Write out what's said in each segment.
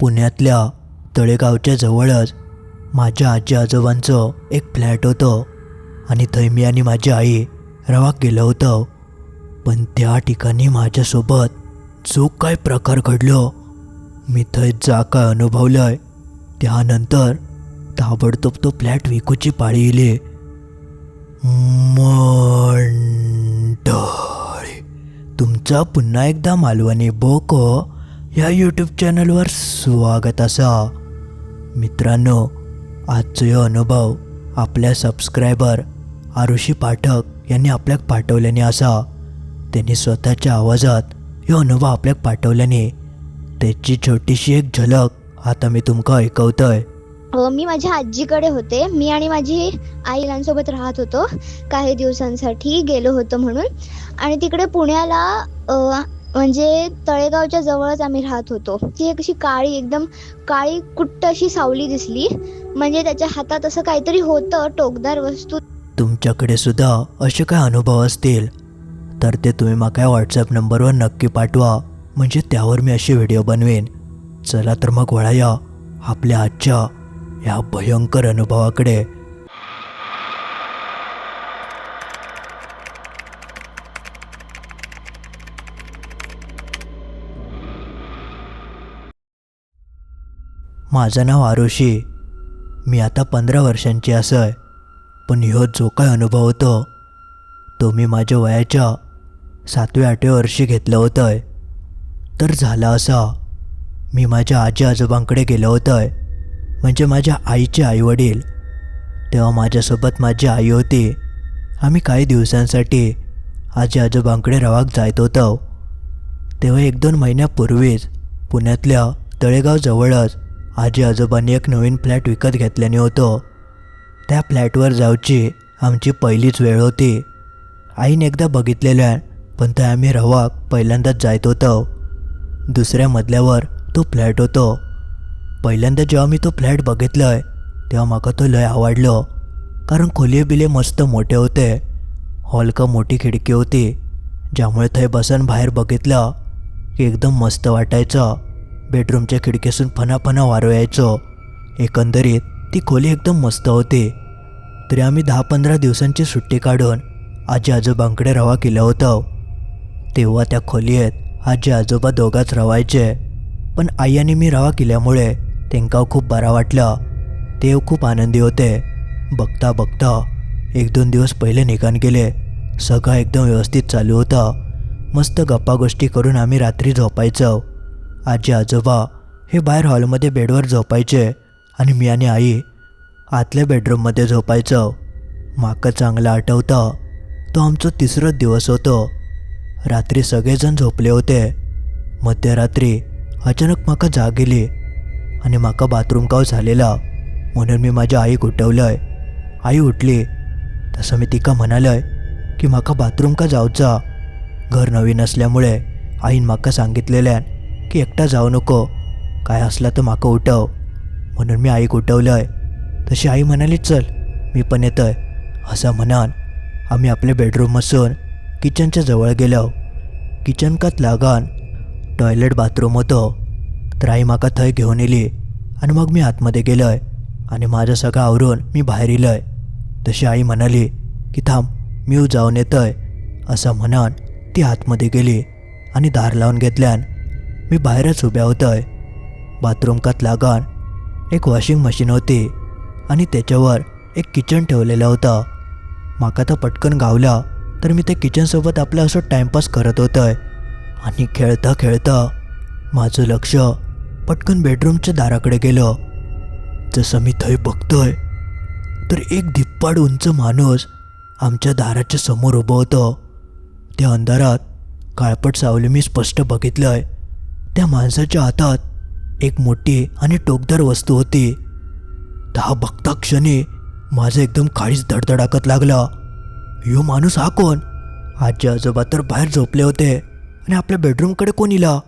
पुण्यातल्या तळेगावच्या जवळच माझ्या आजी आजोबांचं एक फ्लॅट होतं आणि थंय मी आणि माझी आई रवाक गेलं होतं. पण त्या ठिकाणी माझ्यासोबत जो काय प्रकार घडलो? मी थंय जा काय अनुभवलंय? त्यानंतर ताबडतोब तो फ्लॅट विकूची पाळी येली. मंडळी तुमचा पुन्हा एकदा मालवणी बोको या यूट्यूब चॅनलवर स्वागत असा. मित्रांनो आजचो अनुभव आपल्या सबस्क्रायबर आरुषी पाठक यांनी आपल्याक पाठवल्याने असा. त्यांनी स्वतःच्या आवाजात हे अनुभव आपल्याक पाठवल्याने त्याची छोटीशी एक झलक आता मी तुमका ऐकवतोय. हो, मी माझ्या आजीकडे होते. मी आणि माझी आईलांसोबत राहत होतो. काही दिवसांसाठी गेलो होतो म्हणून. आणि तिकडे पुण्याला म्हणजे तळेगावच्या जवळच आम्ही राहत होतो. ती एक अशी काळी एकदम काळी कुट्ट अशी सावली दिसली. म्हणजे त्याच्या हातात असं काहीतरी होतं टोकदार वस्तू. तुमच्याकडे सुद्धा असे काय अनुभव असतील? तर ते तुम्ही माका व्हॉट्सअप नंबरवर नक्की पाठवा. म्हणजे त्यावर मी असे व्हिडिओ बनवेन. चला तर मग वळाया आपल्या आजच्या या भयंकर अनुभवाकडे. माझं नाव आरुषी. मी आता पंधरा वर्षांची असं पण ह्यो जो काय अनुभव होतो तो मी माझ्या वयाच्या सातव्या आठव्या वर्षी घेतलं होतं तर झाला असा मी माझ्या आजी आजोबांकडे गेलो होतं म्हणजे माझ्या आईचे आईवडील. तेव्हा माझ्यासोबत माझी आई होती. आम्ही काही दिवसांसाठी आजी आजोबांकडे रवाक जायत होतो. तेव्हा एक दोन महिन्यापूर्वीच पुण्यातल्या तळेगावजवळच आजी आजोबांनी एक नवीन फ्लॅट विकत घेतल्याने होतो. त्या फ्लॅटवर जाऊची आमची पहिलीच वेळ होती. आईने एकदा बघितलेल्या पण ते आम्ही रवाक पहिल्यांदाच जायत होतो. दुसऱ्या मजल्यावर तो फ्लॅट होतो. पहिल्यांदा जेव्हा मी तो फ्लॅट बघितलंय तेव्हा माका तो लय आवडलो. कारण खोली बिले मस्त मोठे होते. हॉल का मोठी खिडकी होती ज्यामुळे थंय बसून बाहेर बघितलं की एकदम मस्त वाटायचं. बेडरूमच्या खिडकीसून फनाफना वारो यायचो एकंदरीत ती खोली एकदम मस्त होती. तरी आम्ही दहा पंधरा दिवसांची सुट्टी काढून आजी आजोबांकडे रवा केला होता. तेव्हा त्या खोलीत आजी आजोबा दोघाच रवायचे. पण आई आणि मी रवा केल्यामुळे त्यांका खूप बरा वाटला. ते खूप आनंदी होते. बघता बघता एक दोन दिवस पहिले निघान गेले सगळं एकदम व्यवस्थित चालू होतं. मस्त गप्पा गोष्टी करून आम्ही रात्री झोपायचो. आजी आजोबा हे बाहेर हॉलमध्ये बेडवर झोपायचे आणि मी आणि आई आतल्या बेडरूममध्ये झोपायचं. माका चांगलं आठवतं. तो आमचा तिसराच दिवस होतो. रात्री सगळेजण झोपले होते. मध्यरात्री अचानक माका जाग गेली आणि माका बाथरूम काव झालेला. म्हणून मी माझ्या आईक उठवलंय. आई उठली. तसं मी तिका म्हणालंय की माका बाथरूम का जाऊचा? घर नवीन असल्यामुळे आईन माका सांगितलेल्यान की एकटा जाऊ नको. काय असला तर माका उठव. म्हणून मी आईक उठवलंय. तशी आई म्हणाली चल मी पण येतोय. असं म्हणान आम्ही आपल्या बेडरूमपासून किचनच्या जवळ गेलो. किचन कात लागान टॉयलेट बाथरूम होतं. तर आई माका थंय घेऊन येली आणि मग मी आतमध्ये गेलोय आणि माझं सगळं आवरून मी बाहेर येलोय. तशी आई म्हणाली की थांब मी जाऊन येतोय. असं म्हणान ती आतमध्ये गेली आणि दार लावून घेतल्यान मी बाहेरच उभ्या होतोय. बाथरूम कात लागान एक वॉशिंग मशीन होती आणि त्याच्यावर एक किचन ठेवलेलं होतं. माका तर पटकन गावला तर मी त्या किचनसोबत आपलं असं टाइमपास करत होतंय. आणि खेळता खेळता माझं लक्ष पटकन बेडरूमच्या दाराकडे गेलं. जसं मी थंय बघतोय तर एक धिप्पाड उंच माणूस आमच्या दाराच्या समोर उभं होतं. त्या अंधारात काळपट सावली मी स्पष्ट बघितलंय. त्या माणसाच्या हातात एक मोठी आणि टोकदार वस्तू होती. दहा बघता क्षणी माझं एकदम खाळीच धडधडाकत लागला. यो माणूस हा कोण? आजी आजोबा तर बाहेर झोपले होते आणि आपल्या बेडरूमकडे कोण इला?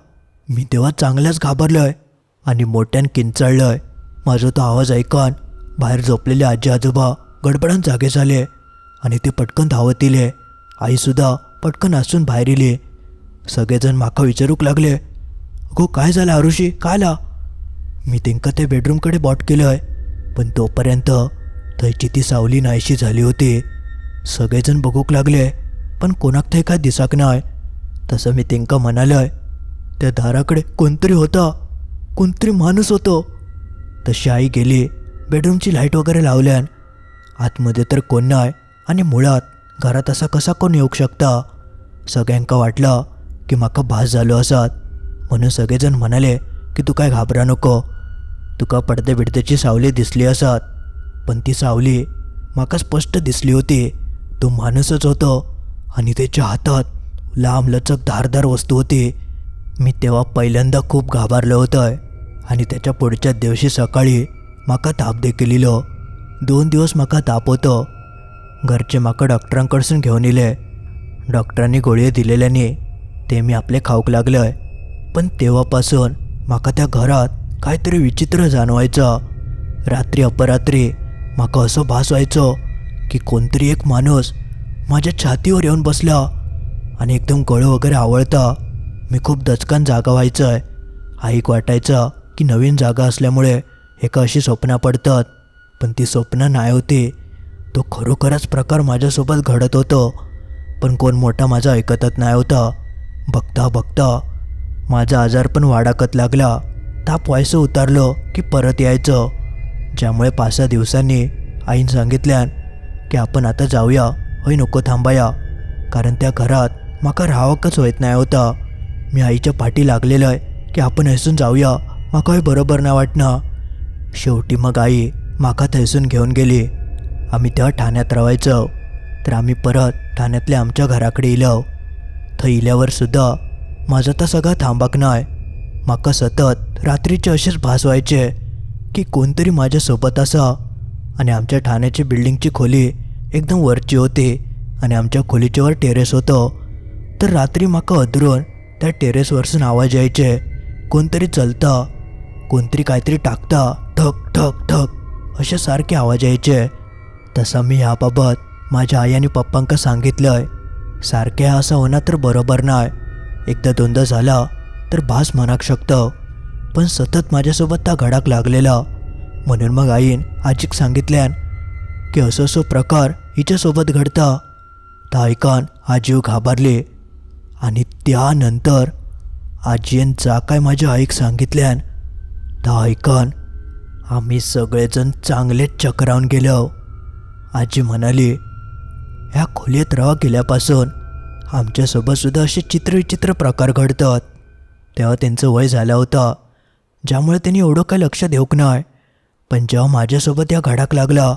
मी तेव्हा चांगल्याच घाबरलोय आणि मोठ्यान किंचळलंय. माझा तो आवाज ऐकन बाहेर झोपलेले आजी आजोबा गडबडान जागे झाले आणि ते पटकन धावत इले. आईसुद्धा पटकन असून बाहेर इले. सगळेजण माका विचारूक लागले. अगो काय झालं आरुषी? काय आला मी तेंका ते बेडरूमकडे बॉट केलं आहे. पण तोपर्यंत थंयची ती सावली नाहीशी झाली होती. सगळेजण बघूक लागले. पण कोणाक थंय काय दिसाक नाय. तसं मी तेंका आहे. त्या दाराकडे कोणतरी होता. कोणतरी माणूस होतो. तशी आई गेली बेडरूमची लाइट वगैरे लावल्यान. आतमध्ये तर कोण नाही आणि मुळात घरात असा कसा कोण येऊ शकता? सगळ्यांका वाटलं की माका भास झालो असात. म्हणून सगळेजण म्हणाले की तू काय घाबरा नको. तुका पडदे बिडद्याची सावली दिसली असत पण ती सावली माका स्पष्ट दिसली होती. तो माणूसच होतो आणि त्याच्या हातात लांब लचक धारदार वस्तू होती. मी तेव्हा पहिल्यांदा खूप घाबरलो होतं आणि त्याच्या पुढच्या दिवशी सकाळी माका ताप देखील इलो दोन दिवस माका ताप होतो. घरचे माका डॉक्टरांकडसून घेऊन इले डॉक्टरांनी गोळी दिलेल्याने ते मी आपले खाऊक लागलंय. पण तेव्हापासून माका त्या घरात काहीतरी विचित्र जाणवायचं. रात्री अपरात्री माका असं भास व्हायचं की कोणतरी एक माणूस माझ्या छातीवर येऊन बसला आणि एकदम गळं वगैरे आवळता मी खूप दचकान जागा व्हायचं आहे आईक वाटायचं की नवीन जागा असल्यामुळे एका अशी स्वप्न पडतात. पण ती स्वप्न नाही होती. तो खरोखरच प्रकार माझ्यासोबत घडत होतो. पण कोण मोठा माझा ऐकतच नाही होता. बघता बघता माझा आजार पण वाढाकत लागला. ताप व्हायचं उतारलं की परत यायचं. ज्यामुळे पाच सहा दिवसांनी आईन सांगितल्यान की आपण आता जाऊया होय नको थांबाया. कारण त्या घरात माका राहावकच होत नाही होता. मी आईच्या पाठी लागलेलं आहे की आपण हसून जाऊया माका हे बरोबर नाही वाटणं शेवटी मग आई माका थैसून घेऊन गेली. आम्ही तेव्हा ठाण्यात राहायचो तर आम्ही परत ठाण्यातल्या आमच्या घराकडे इलो. थंय इल्यावर सुद्धा म्हाजो तर सगळा थांबाक नाय माका सतत रात्रीचे असेच भास व्हायचे की कोणतरी माझ्यासोबत असा. आणि आमच्या ठाण्याची बिल्डिंगची खोली एकदम वरची होती आणि आमच्या खोलीच्या वर टेरेस होतं. तर रात्री माका अधरून त्या टेरेसवरसून आवाज यायचे कोणतरी चलता कोणतरी काहीतरी टाकता ठक ठक ठक असे सारखे आवाज यायचे. तसा मी ह्याबाबत माझ्या आई आणि पप्पांका सांगितलंय. सारखे असं होणार तर बरोबर नाही एकदा दोनदा झाला तर भास म्हणाक शकतं. पण सतत माझ्यासोबत त्या घडाक लागलेला. म्हणून मग आईन आजीक सांगितल्यान की असं असं प्रकार हिच्यासोबत घडता. तर ऐकान आजीव घाबरले. आणि त्यानंतर आजीन जा काय माझ्या आईक सांगितल्यान तर ऐकान आम्ही सगळेजण चांगलेच चक्रावून गेलो. आजी म्हणाली ह्या खोलीत रवा गेल्यापासून आमच्यासोबत सुद्धा असे चित्रविचित्र प्रकार घडतात. तेव्हा त्यांचं वय झालं होतं. ज्यामुळे त्यांनी एवढं काही लक्ष देऊक नाही. पण जेव्हा माझ्यासोबत या घडाक लागला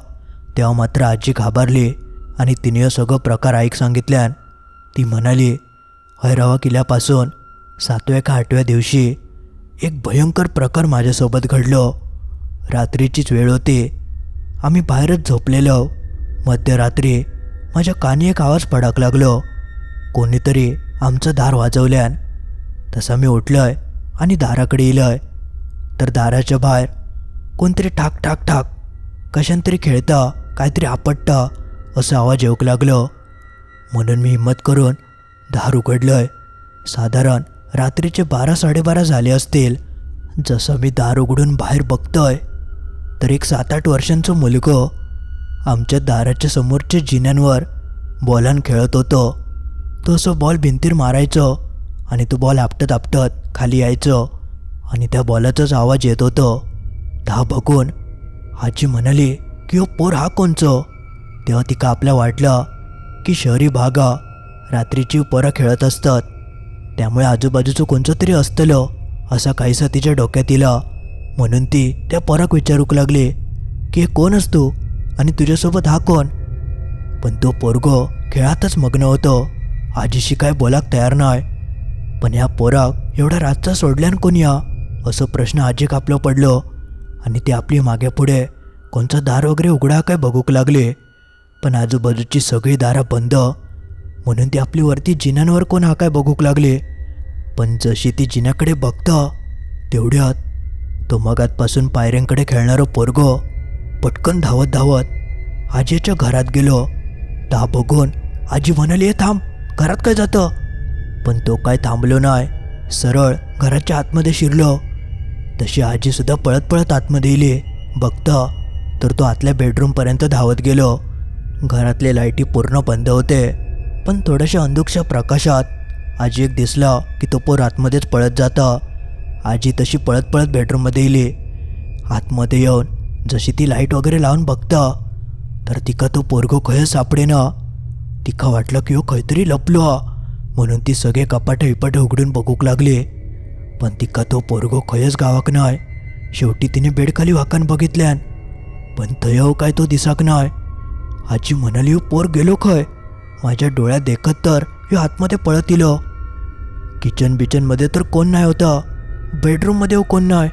तेव्हा मात्र आजी घाबरली आणि तिने हे सगळं प्रकार ऐक सांगितल्यान ती म्हणाली हैरावा किल्ल्यापासून सातव्या का आठव्या दिवशी एक भयंकर प्रकार माझ्यासोबत घडलो. रात्रीचीच वेळ होती. आम्ही बाहेरच झोपलेलो. मध्यरात्री माझ्या कानी एक आवाज पडाक लागलो. कोणीतरी आमचं दार वाजवल्यान तसा मी उठलंय आणि दाराकडे इलंय तर दाराच्या बाहेर कोणतरी ठाक ठाक ठाक कशांतरी खेळता काहीतरी आपटतं असं आवाज येऊक लागलो. म्हणून मी हिंमत करून दार उघडलंय. साधारण रात्रीचे बारा साडेबारा झाले असतील. जसं मी दार उघडून बाहेर बघतोय तर एक सात आठ वर्षांचं मुलगं आमच्या दाराच्या समोरच्या जिन्यांवर बॉलान खेळत होतो. तो असं बॉल भिंतीर मारायचं आणि तो बॉल आपटत आपटत खाली यायचं आणि त्या बॉलाचाच आवाज येत होतो. दहा बघून. आजी म्हणाली की हो पोर हा कोणचं? तेव्हा तिका आपल्या वाटलं की शहरी भागा रात्रीची पोरं खेळत असतात. त्यामुळे आजूबाजूचं कोणचं तरी असतलं असा काहीसा तिच्या डोक्यात इला म्हणून ती त्या पोराक विचारूक लागली की हे कोण असतो? आणि तुझ्यासोबत हा कोण? पण तो पोरगो खेळातच मग्न होतो. आजीशी काय बोलाक तयार नाही. पण ह्या पोराक एवढा रातचा सोडल्यान कोण या असं प्रश्न आजीक आपलं पडलो. आणि ती आपली मागे पुढे कोणचं दार वगैरे उघडा काय बघूक लागले. पण आजूबाजूची सगळी दारं बंद. म्हणून ती आपली वरती जिन्यांवर कोण हा काय बघूक लागले. पण जशी ती जिन्याकडे बघतं तेवढ्यात तो मगातपासून पायऱ्यांकडे खेळणारं पोरगो पटकन धावत धावत आजीच्या घरात गेलो. ता बघून आजी म्हणाली थांब. घरात काय जातं? पण तो काय थांबलो नाही. सरळ घराच्या आतमध्ये शिरलो. तशी आजीसुद्धा पळत पळत आतमध्ये येली बघतं तर तो आतल्या बेडरूमपर्यंत धावत गेलो. घरातले लाईटी पूर्ण बंद होते. पण थोड्याशा अंधुकशा प्रकाशात आजी एक दिसला की तो पोर आतमध्येच पळत जाता. आजी तशी पळत पळत बेडरूममध्ये येली आतमध्ये येऊन जशी ती लाइट वगैरे लावून बघता तर तिका तो पोरगो खय सापडेनं. तिका वाटलं की हो खंयतरी लपलो हा. म्हणून ती सगळे कपाटे विपाटे उघडून बघूक लागली. पण तिका तो पोरगो खयच गावाक नाय. शेवटी तिने बेडखाली वाकान बघितल्यान. पण थंय काय तो दिसाक नाय. आजी म्हणाली पोर गेलो खंय? माझ्या डोळ्यात देखत तर ह्यो आतमध्ये पळत इलो किचन बिचनमध्ये तर कोण नाही होता. बेडरूममध्ये हो कोण नाही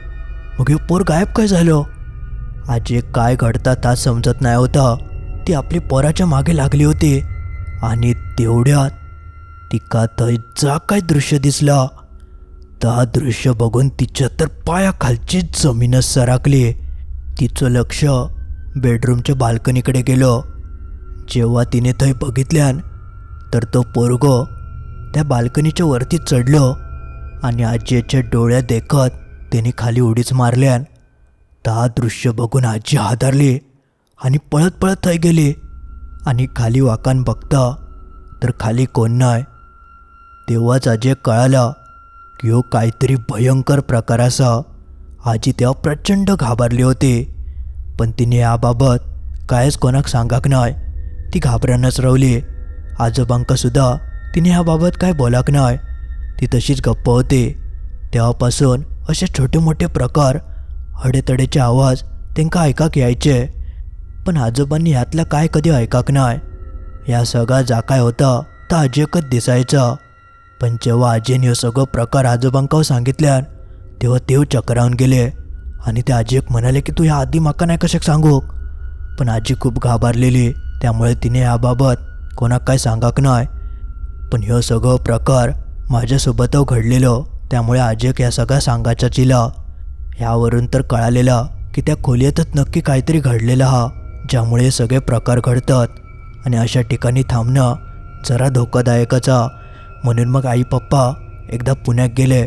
मग ह्यो पोर गायब काय झालो? आजी काय घडता ता समजत नाही होता. ती आपली पोराच्या मागे लागली होती. आणि तेवढ्यात तिका थंय जा काय दृश्य दिसला. ता दृश्य बघून तिच्या तर पायाखालची जमीनच सरकली तिचं लक्ष बेडरूमच्या बाल्कनीकडे गेलं. जेव्हा तिने थंय बघितल्यान तर तो पोरगो त्या बाल्कनीच्या वरती चढलो आणि आजीच्या डोळ्या देखत त्याने खाली उडीच मारल्यान ता दृश्य बघून आजी हादरली आणि पळत पळत थंय गेली. आणि खाली वाकान बघता तर खाली कोण नाही? तेव्हाच अजय कळालं की हो काहीतरी भयंकर प्रकार असा. आजी तेव्हा प्रचंड घाबरली होती. पण तिने याबाबत कायच कोणाक सांगाक नाय ती घाबरानच रावली. आजोबांकासुद्धा तिने याबाबत काय बोलाक नाय ती तशीच गप्प होती. तेव्हापासून असे छोटे मोठे प्रकार हडेतडेचे आवाज तेंका ऐकाक यायचे. पण आजोबांनी ह्यातलं काय कधी ऐकाक नाय? या सगळा जा काय होता तर आजीकच दिसायचा. पण जेव्हा आजीने हो सगळं प्रकार आजोबांका सांगितल्यान तेव्हा तेव चक्रावून गेले. आणि ते आजीक म्हणाले की तू ह्या आधी म्हाका नाही कशाक सांगू पण आजी खूप घाबरलेली. त्यामुळे तिने याबाबत कोणाक काय सांगाक नाय. पण ह्यो सगळं प्रकार माझ्यासोबत घडलेलो. त्यामुळे आजीक या सगळ्या सांगायचा चिला. ह्यावरून तर कळालेला की त्या खोलीतच नक्की काहीतरी घडलेलं हा. ज्यामुळे सगळे प्रकार घडतात आणि अशा ठिकाणी थांबणं जरा धोकादायकच म्हणून मग आई पप्पा एकदा पुण्यात गेले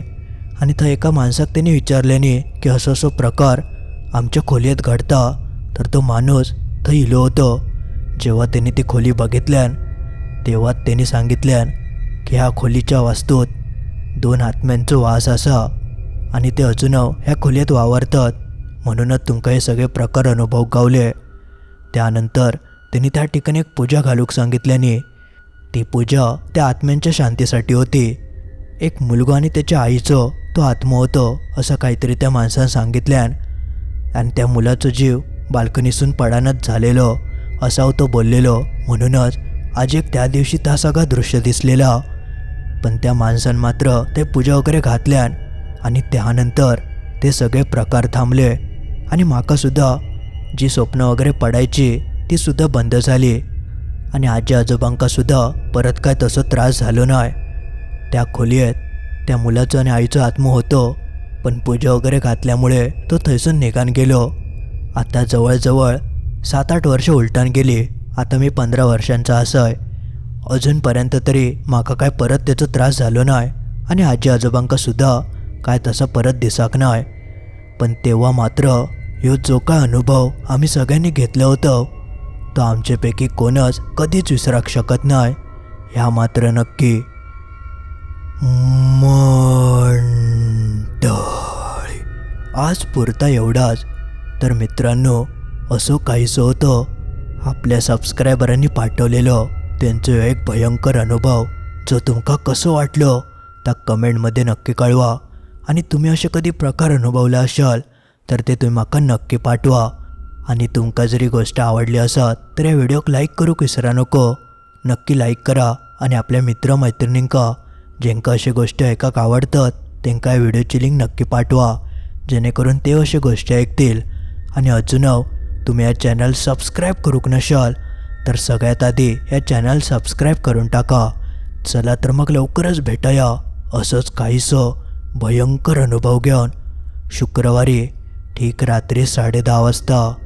आणि थं एका माणसाक त्यांनी विचारल्याने की असं असं प्रकार आमच्या खोलीत घडता तर तो माणूस थं इलो होतो. जेव्हा त्यांनी ती खोली बघितल्यान तेव्हा त्यांनी सांगितल्यान की ह्या खोलीच्या वास्तूत दोन आत्म्यांचो वास असा आणि ते अजून ह्या खोलीत वावरतात. म्हणूनच तुमका हे सगळे प्रकार अनुभव गावले. त्यानंतर त्यांनी त्या ठिकाणी एक पूजा घालूक सांगितल्याने ती पूजा त्या आत्म्यांच्या शांतीसाठी होती. एक मुलगा आणि त्याच्या आईचं तो आत्मा होतो असं काहीतरी त्या माणसानं सांगितल्यान आणि त्या मुलाचं जीव बाल्कनीसून पडानच झालेलो असा तो बोललेलो. म्हणूनच आज एक त्या दिवशी त्या सगळा दृश्य दिसलेला. पण त्या माणसानं मात्र ते पूजा वगैरे घातल्यान आणि त्यानंतर ते सगळे प्रकार थांबले. आणि माकासुद्धा जी स्वप्न वगैरे पडायची ती सुद्धा बंद झाली. आणि आजी आजोबांकासुद्धा परत काय तसं त्रास झालो नाही. त्या खोलीत त्या मुलाचं आणि आईचं आत्म होतं. पण पूजा वगैरे घातल्यामुळे तो थैसून निघान गेलो. आता जवळजवळ सात आठ वर्ष उलटान गेली. आता मी पंधरा वर्षांचा असय. अजूनपर्यंत तरी माका काय परत त्याचा त्रास झालो नाही. आणि आजी आजोबांका सुद्धा काय तसा परत दिसाक नाही. पण तेव्हा मात्र ह्यो जो काय अनुभव आम्ही सगळ्यांनी घेतलं होतं. तो आमच्यापैकी कोणच कधीच विसराक शकत नाही. ह्या मात्र नक्की मंडळी. आज पुरता एवढाच. तर मित्रांनो असं काहीसं होतं. आपल्या सबस्क्रायबरांनी पाठवलेलं त्यांचं एक भयंकर अनुभव जो तुमका कसं वाटलं त्या कमेंटमध्ये नक्की कळवा. आणि तुम्ही असे कधी प्रकार अनुभवला असाल तर ते तुम्ही म्हाका नक्की पाठवा. आणि तुमका जरी गोष्ट आवडली असत तर या व्हिडिओक लाईक करूक विसरा नको. नक्की लाईक करा आणि आपल्या मित्रमैत्रिणींका जेंकां अशी गोश्टी ऐकाक आवडतात तेंकां या व्हिडिओची लिंक नक्की पाठवा. जेणेकरून ते अशी गोष्टी ऐकतील. आणि अजून तुम्ही या चॅनल सबस्क्राईब करूक नशाल तर सगळ्यात आधी या चॅनल सबस्क्राईब करून टाका. चला तर मग लवकरच भेटूया. असंच काहीसं भयंकर अनुभव घेऊन. शुक्रवारी ठीक रात्री साडे दहा वाजता.